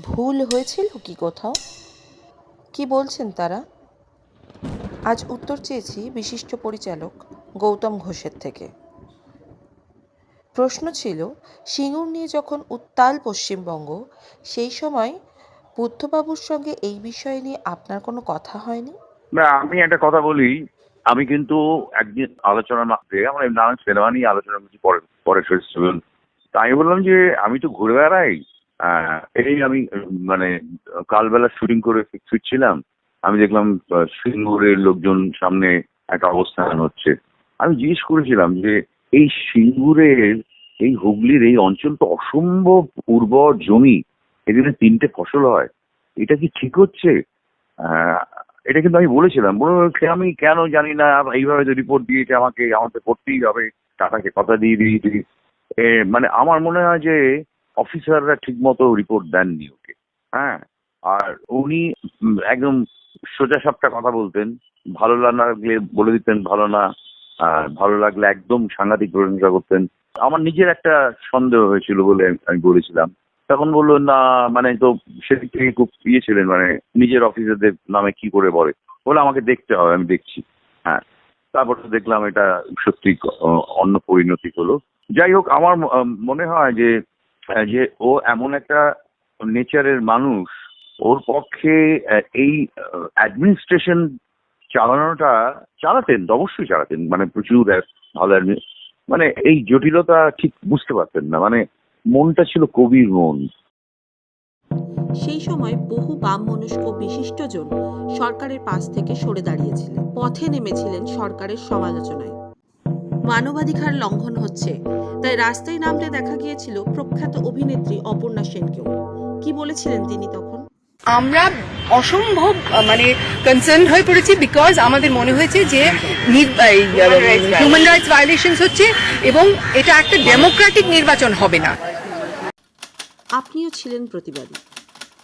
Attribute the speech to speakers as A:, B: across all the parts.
A: ভুল হয়েছিল কি কোথাও? কি বলছেন তারা? আজ উত্তর চেয়েছি বিশিষ্ট পরিচালক গৌতম ঘোষের থেকে। প্রশ্ন ছিল, সিঙ্গুর নিয়ে যখন উত্তাল পশ্চিমবঙ্গ, সেই সময় বুদ্ধবাবুর সঙ্গে এই বিষয় নিয়ে আপনার কোনো কথা হয়নি?
B: না, আমি একটা কথা বলি, আমি কিন্তু একদিন আলোচনার মাত্রে আমরা নানান সিনেমা নিয়ে আলোচনা করছি, পরে পরে ফেস্টিভ্যাল তা আমি বললাম যে, আমি তো ঘুরে বেড়াই এই আমি মানে কালবেলা শুটিং করে ফিরছিলাম, আমি দেখলাম সিঙ্গুরের লোকজন সামনে একটা অবস্থান হচ্ছে। আমি জিজ্ঞেস করেছিলাম যে, এই সিঙ্গুরের, এই হুগলির এই অঞ্চল তো অসম্ভব উর্বর জমি এখানে তিনটে ফসল হয়, এটা কি ঠিক হচ্ছে? এটা কিন্তু আমি বলেছিলাম। বলে আমি কেন জানি না, এইভাবে যে রিপোর্ট দিয়েছে আমাকে আমাকে করতেই হবে টাটাকে কথা দিয়ে দিয়েছি। মানে আমার মনে হয় যে অফিসাররা ঠিক মতো রিপোর্ট দেননি ওকে। হ্যাঁ? আর উনি একদম সোজা সাপটা কথা বলতেন, ভালো না লাগলে বলে দিতেন, ভালো না, আর ভালো লাগলে একদম সাংঘাতিক প্রশংসা করতেন। আমার নিজের একটা সন্দেহ হয়েছিল বলে আমি- বলেছিলাম। তখন বলল, না মানে তো সেদিক থেকে খুব ইয়ে ছিলেন মানে নিজের অফিসারদের নামে কি করে বলে? বলে, আমাকে দেখতে হবে, আমি দেখছি। হ্যাঁ। তারপর দেখলাম এটা সত্যি অন্য পরিণতি হলো। যাই হোক, আমার মনে হয় যে যে ও এমন একটা নেচারের মানুষ, ওর পক্ষে এই অ্যাডমিনিস্ট্রেশন চালানোটা চালাতেন, অবশ্যই চালাতেন। মানে প্রচুর ভালো মানে এই জটিলতা ঠিক বুঝতে পারতেন না। মানে মনটা ছিল কবির মন।
C: সেই সময় বহু বাম মনস্ক বিশিষ্টজন সরকারের পাশ থেকে সরে দাঁড়িয়েছিলেন। পথে নেমেছিলেন সরকারের সমালোচনায়। মানবাধিকার লঙ্ঘন হচ্ছে। তাই রাস্তায় নামতে দেখা গিয়েছিল প্রখ্যাত অভিনেত্রী অপর্ণা সেনকেও। কি বলেছিলেন তিনি তখন?
D: আমরা অসম্ভব মানে কনসার্ন হয়ে পড়েছি বিকজ আমাদের মনে হয়েছে যে হিউম্যান রাইটস ভায়োলেশন হচ্ছে এবং এটা একটা ডেমোক্রেটিক নির্বাচন হবে না।
C: আপনিও ছিলেন প্রতিবাদী।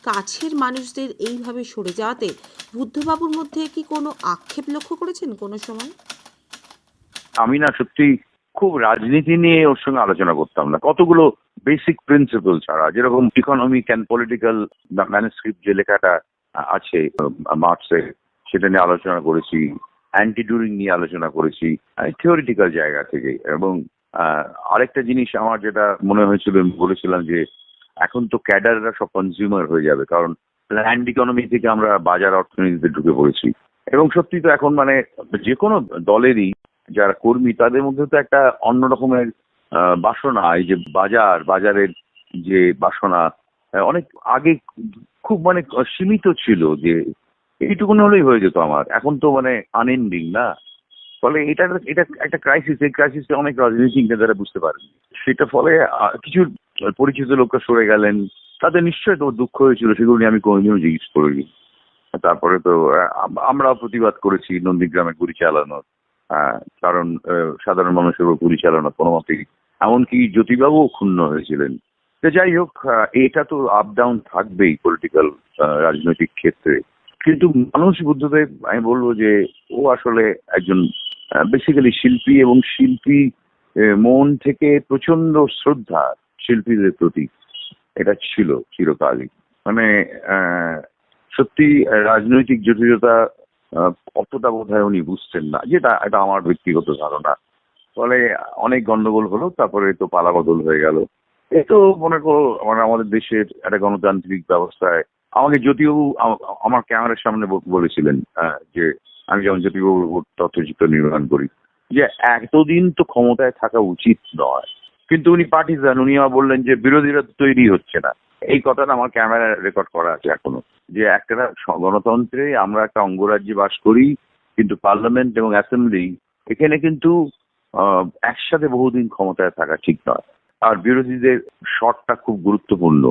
C: কাছের মানুষদের এইভাবে সরে যাওয়াতে বুদ্ধবাবুর মধ্যে কি কোনো আক্ষেপ লক্ষ্য করেছেন কোনো সময়?
B: আমি না সত্যি খুব রাজনীতি নিয়ে ওর সঙ্গে আলোচনা করতাম না। কতগুলো বেসিক প্রিন্সিপাল ছাড়া, যেরকম ইকোনমিক অ্যান্ড পলিটিক্যাল ম্যানুস্ক্রিপ্ট যে লেখাটা আছে মার্কসে সেটা নিয়ে আলোচনা করেছি অ্যান্টি ডুরিং নিয়ে আলোচনা করেছি থিওরিটিক্যাল জায়গা থেকে। এবং আরেকটা জিনিস আমার যেটা মনে হয়েছিল, আমি বলেছিলাম যে এখন তো ক্যাডাররা সব কনজিউমার হয়ে যাবে, কারণ ল্যান্ড ইকোনমি থেকে আমরা বাজার অর্থনীতিতে ঢুকে পড়েছি। এবং সত্যি তো এখন মানে যে কোনো দলেরই যারা কর্মী তাদের মধ্যে তো একটা অন্য রকমের বাসনা। এই যে বাজার বাজারের যে বাসনা অনেক আগে খুব মানে সীমিত ছিল যে এইটুকুন হলেই হয়ে যেত আমার। এখন তো মানে আনএন্ডিং না? ফলে এটা এটা একটা ক্রাইসিস এই ক্রাইসিসে অনেক রাজনীতিক নেতারা বুঝতে পারেন। সেটা ফলে কিছু পরিচিত লোকরা সরে গেলেন। তাদের নিশ্চয়ই তো দুঃখ হয়েছিল সেগুলো নিয়ে আমি কোনোদিনও জিজ্ঞেস করিনি। তারপরে তো আহ, আম- আমরাও প্রতিবাদ করেছি নন্দীগ্রামে গুলি চালানোর। কারণ সাধারণ মানুষের উপর গুলি চালানো কোনো মতেই এমনকি জ্যোতিবাবুও ক্ষুণ্ণ হয়েছিলেন। তো যাই হোক এটা তো আপ ডাউন থাকবেই পলিটিক্যাল রাজনৈতিক ক্ষেত্রে। কিন্তু মানুষ বুদ্ধদেব, আমি বলব যে, ও আসলে একজন বেসিক্যালি শিল্পী এবং শিল্পী মন থেকে প্রচণ্ড শ্রদ্ধা শিল্পীদের প্রতি। এটা ছিল চিরকালই। মানে সত্যি রাজনৈতিক জটিলতা অতটা বোধ হয় উনি বুঝতেন না, যেটা এটা আমার ব্যক্তিগত ধারণা। ফলে অনেক গন্ডগোল হলো, তারপরে তো পালাবদল হয়ে গেল। এই তো মনে করো মানে আমাদের দেশের একটা গণতান্ত্রিক ব্যবস্থায় আমাকে জ্যোতিবাবু আমার ক্যামেরার সামনে বলেছিলেন যে আমি যেমন জ্যোতিবাবুর তথ্যচিত্র নির্মাণ করি, যে এতদিন তো ক্ষমতায় থাকা উচিত নয়। কিন্তু উনি পার্টিজান, উনি বললেন যে বিরোধীরা তৈরি হচ্ছে না। এই কথাটা আমার ক্যামেরা রেকর্ড করা আছে এখনও। যে একটা গণতন্ত্রে আমরা একটা অঙ্গরাজ্যে বাস করি, কিন্তু পার্লামেন্ট এবং অ্যাসেম্বলি এখানে কিন্তু একসাথে বহুদিন ক্ষমতায় থাকা ঠিক নয়। আর বিরোধীদের শটটা খুব গুরুত্বপূর্ণ।